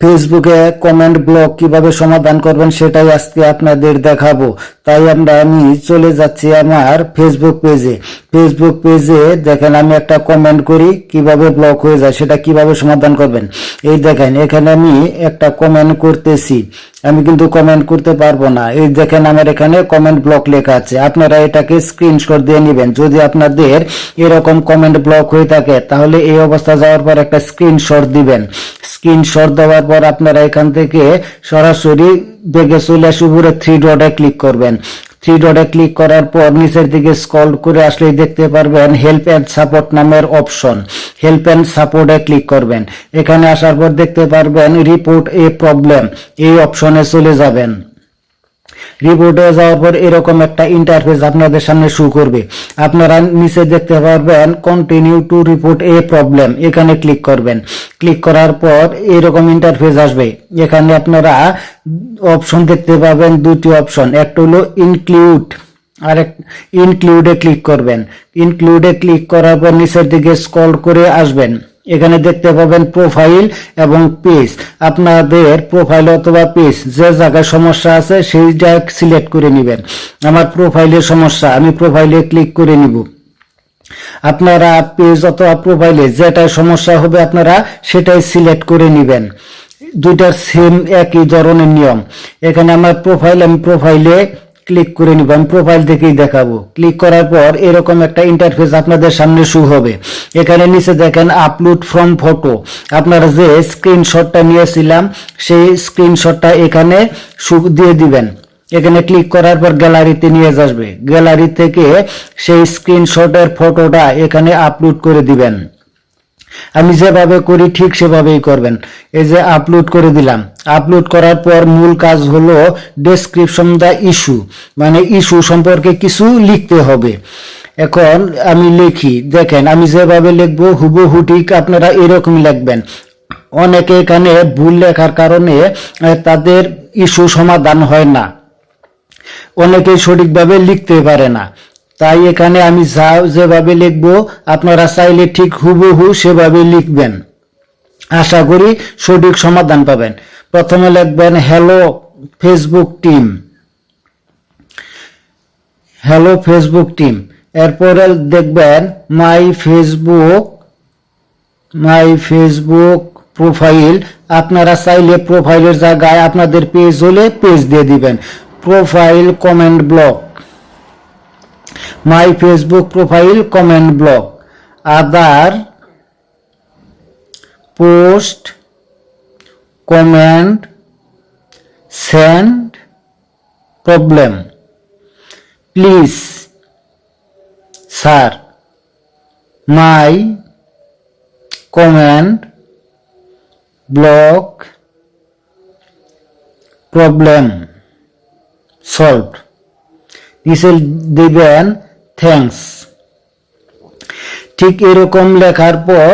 ফেসবুকে comment block কীভাবে সমাধান করবেন সেটাই আজকে আপনাদের দেখাবো। তাই আমরা আমি চলে যাচ্ছি আমার ফেসবুক পেজে। ফেসবুক পেজে দেখেন, আমি একটা কমেন্ট করি, কীভাবে ব্লক হয়ে যায়, সেটা কীভাবে সমাধান করবেন? এই দেখেন, এখানে আমি একটা কমেন্ট করতেছি। আমি কিন্তু কমেন্ট করতে পারব না। এই দেখেন, আমার এখানে কমেন্ট ব্লক লেখা আছে। আপনারা এটাকে স্ক্রিনশট দিয়ে নেবেন। যদি আপনাদের এরকম কমেন্ট ব্লক হয়ে থাকে, তাহলে এই অবস্থা যাওয়ার পর একটা স্ক্রিনশট দিবেন। স্ক্রিনশট দেওয়ার পর আপনারা এখান থেকে সরাসরি বেগে চলে আসে, উপরে থ্রি ডটে ক্লিক করবেন। থ্রি ডটে ক্লিক করার পর নিচের দিকে স্ক্রল করে আসলেই দেখতে পারবেন হেল্প অ্যান্ড সাপোর্ট নামের অপশন। হেল্প অ্যান্ড সাপোর্টে ক্লিক করবেন। এখানে আসার পর দেখতে পারবেন রিপোর্ট এ প্রবলেম। এই অপশনে চলে যাবেন। রিপোর্টে যাওয়ার পর এরকম একটা ইন্টারফেস আপনাদের সামনে শু করবে। আপনারা নিচে দেখতে পারবেন continue to report a problem এখানে ক্লিক করবেন। ক্লিক করার পর এরকম ইন্টারফেস আসবে। এখানে আপনারা অপশন দেখতে পাবেন দুটি অপশন একটা হলো ইনক্লুড আর এক ইনক্লুডে ক্লিক করবেন। ইনক্লুডে ক্লিক করার পর নিচের দিকে স্ক্রল করে আসবেন। এখানে দেখতে পাবেন প্রোফাইল এবং পেজ আপনাদের প্রোফাইল অথবা পেজ যে জায়গায় সমস্যা আছে সেই জায়গা সিলেক্ট করে নেবেন। আমার প্রোফাইলের সমস্যা, আমি প্রোফাইলে ক্লিক করে নিব। আপনারা পেজ অথবা প্রোফাইলে যেটাই সমস্যা হবে আপনারা সেটাই সিলেক্ট করে নেবেন। দুইটার সেম একই ধরনের নিয়ম। এখানে আমার প্রোফাইল আমি প্রোফাইলে ক্লিক করে নিবেন প্রোফাইল থেকেই দেখাবো। ক্লিক করার পর এরকম একটা ইন্টারফেস আপনাদের সামনে শু হবে। এখানে নিচে দেখেন আপলোড ফ্রম ফটো আপনারা যে স্ক্রিনশটটা নিয়েছিলাম, সেই স্ক্রিনশটটা এখানে শু দিয়ে দিবেন। এখানে ক্লিক করার পর গ্যালারিতে নিয়ে আসবে। গ্যালারি থেকে সেই স্ক্রিনশটের ফটোটা এখানে আপলোড করে দিবেন। আমি যেভাবে করি ঠিক সেভাবেই করবেন। এই যে আপলোড করে দিলাম। আপলোড করার পর মূল কাজ হলো ডেসক্রিপশন দা ইস্যু মানে ইস্যু সম্পর্কে কিছু লিখতে হবে। এখন আমি লিখি, দেখেন আমি যেভাবে লিখব, হুবহু ঠিক আপনারা এরকম লিখবেন। অনেকে এখানে ভুল লেখার কারণে তাদের ইস্যু সমাধান হয় না। অনেকে সঠিকভাবে লিখতে পারে না। তাই এখানে আমি যা যেভাবে লিখব, আপনারা চাইলে ঠিক হুবহু সেভাবে লিখবেন। আশা করি সঠিক সমাধান পাবেন। প্রথমে লিখবেন hello Facebook team hello Facebook team এরপরে দেখবেন my Facebook my Facebook profile আপনারা চাইলে প্রোফাইলের জায়গায় আপনাদের পেজ হলে পেজ দিয়ে দিবেন। Profile comment block my Facebook profile comment block other post, comment, send, problem. Please, sir, my comment block problem solved নিচে দিবেন থ্যাঙ্কস ঠিক এরকম লেখার পর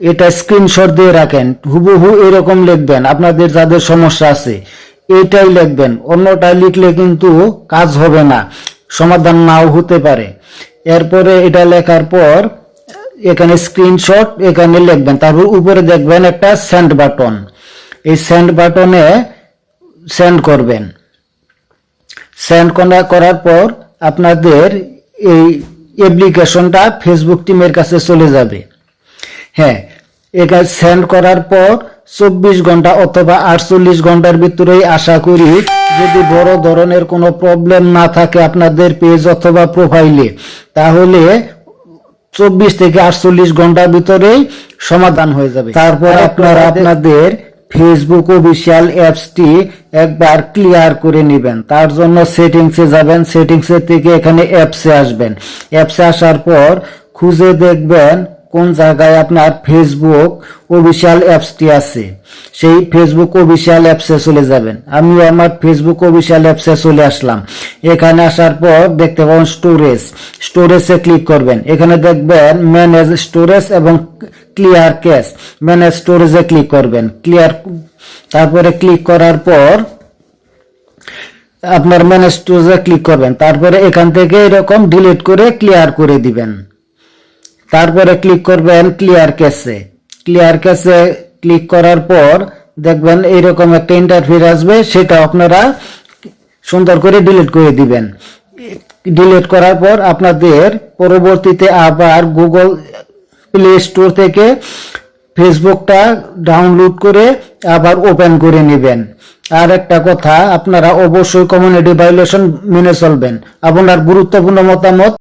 এটা স্ক্রিনশট দিয়ে রাখেন। হুবহু এরকম লিখবেন। আপনাদের যাদের সমস্যা আছে এইটাই লিখবেন। অন্যটা লিখলে কিন্তু কাজ হবে না, সমাধান নাও হতে পারে। এরপরে এটা লেখার পর এখানে স্ক্রিনশট এখানে লিখবেন। তারপর উপরে দেখবেন একটা সেন্ড বাটন এই সেন্ড বাটনে সেন্ড করবেন। সেন্ড করার পর আপনাদের এই অ্যাপ্লিকেশনটা ফেসবুক টিমের কাছে চলে যাবে। হ্যাঁ এটা সেন্ড করার পর চব্বিশ ঘণ্টা অথবা আটচল্লিশ ঘণ্টার ভিতরেই আশা করি যদি বড় ধরনের কোনো প্রবলেম না থাকে আপনাদের পেজ অথবা প্রোফাইলে তাহলে চব্বিশ থেকে আটচল্লিশ ঘণ্টার ভিতরেই সমাধান হয়ে যাবে। তারপর আপনারা আপনাদের ফেসবুক অফিসিয়াল অ্যাপসটি একবার ক্লিয়ার করে নেবেন। তার জন্য সেটিংসে যাবেন। সেটিংসের থেকে এখানে অ্যাপসে আসবেন। অ্যাপসে আসার পর খুঁজে দেখবেন কোন জায়গায় আপনার ফেসবুক অফিসিয়াল অ্যাপসটি আছে। সেই ফেসবুক অফিসিয়াল অ্যাপসে চলে যাবেন। আমি আমার ফেসবুক অফিসিয়াল অ্যাপসে চলে আসলাম। এখানে আসার পর দেখতে পাবেন স্টোরেজ স্টোরেজে ক্লিক করবেন। এখানে দেখবেন ম্যানেজ স্টোরেজ এবং ক্লিয়ার ক্যাশ ম্যানেজ স্টোরেজে ক্লিক করবেন। ক্লিয়ার তারপরে ক্লিক করার পর আপনার ম্যানেজ স্টোরেজে ক্লিক করবেন। তারপরে এখান থেকে এরকম ডিলিট করে ক্লিয়ার করে দিবেন। তারপরে ক্লিক করবেন clear cache clear cache click করার পর দেখবেন এইরকম একটা ইন্টারফিয়ার আসবে, সেটা আপনারা সুন্দর করে ডিলিট করে দিবেন। ডিলিট করার পর আপনাদের পরবর্তীতে আবার গুগল প্লে স্টোর থেকে ফেসবুকটা ডাউনলোড করে আবার ওপেন করে নেবেন। আর একটা কথা, আপনারা অবশ্যই কমিউনিটি ভাইলেশন মেনে চলবেন। আপনার গুরুত্বপূর্ণ মতামত